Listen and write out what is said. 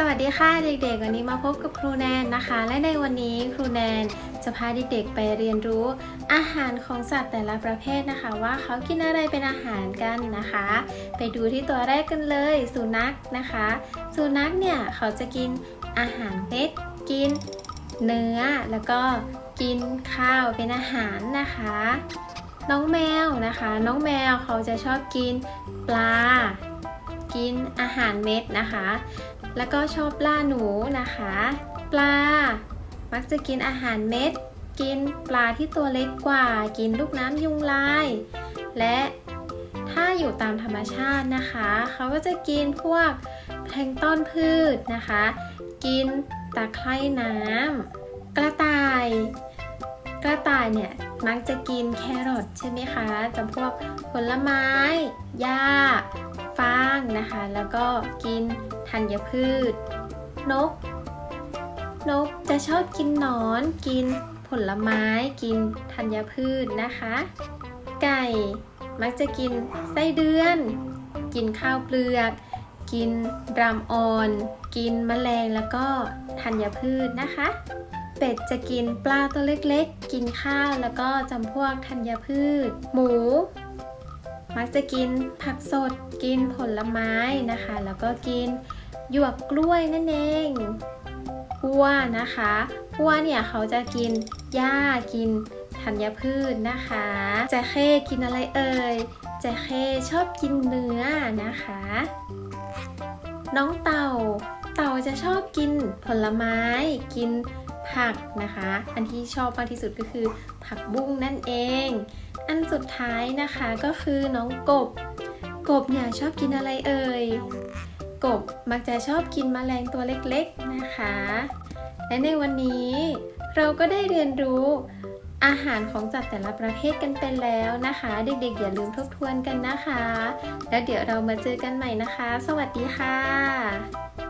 สวัสดีค่ะเด็กๆ วันนี้มาพบกับครูแนนนะคะ และในวันนี้ครูแนนจะพาเด็กๆไปเรียนรู้อาหารของสัตว์แต่ละประเภทนะคะ ว่าเขากินอะไรเป็นอาหารกันนะคะ ไปดูที่ตัวแรกกันเลยสุนัขนะคะ สุนัขเนี่ยเขาจะกินอาหารเม็ดกินเนื้อแล้วก็กินข้าวเป็นอาหารนะคะ น้องแมวนะคะ น้องแมวเขาจะชอบกินปลากินอาหารเม็ดนะคะ แล้วก็ชอบล่าหนูนะคะ ปลา มักจะกินอาหารเม็ด กินปลาที่ตัวเล็กกว่า กินลูกน้ำยุงลาย และถ้าอยู่ตามธรรมชาตินะคะ เขาก็จะกินพวกแพลงต้นพืชนะคะ กินตะไคร่น้ำกระต่าย กระต่ายเนี่ยมักจะกินแครอทใช่ไหมคะจำพวกผลไม้หญ้า ฟางนะคะ แล้วก็กินธัญพืช นก นกจะชอบกินหนอน กินผลไม้ กินธัญพืชนะคะ ไก่มักจะกินไส้เดือน กินข้าวเปลือก กินรำอ่อน กินแมลงแล้วก็ธัญพืชนะคะ เป็ดจะกินปลาตัวเล็กๆ กินข้าวแล้วก็จำพวกธัญพืช หมู มักจะกินผักสดกินผลไม้นะคะ แล้วก็กินหยวกกล้วยนั่นเองวัวนะคะวัวเนี่ยเขาจะกินหญ้ากินธัญพืชนะคะแจเข้กินอะไรเอ่ยแจเข้ชอบกินเนื้อนะคะ น้องเต่า เต่าจะชอบกินผลไม้ กินผักนะคะ อันที่ชอบมากที่สุดก็คือผักบุ้งนั่นเอง อันสุดท้ายนะคะก็คือน้องกบ กบเนี่ยชอบกินอะไรเอ่ย กบมักจะชอบกินแมลงตัวเล็กๆนะคะ และในวันนี้เราก็ได้เรียนรู้อาหารของสัตว์แต่ละประเภทกันไปแล้วนะคะ เด็กๆ อย่าลืมทบทวนกันนะคะ แล้วเดี๋ยวเรามาเจอกันใหม่นะคะ สวัสดีค่ะ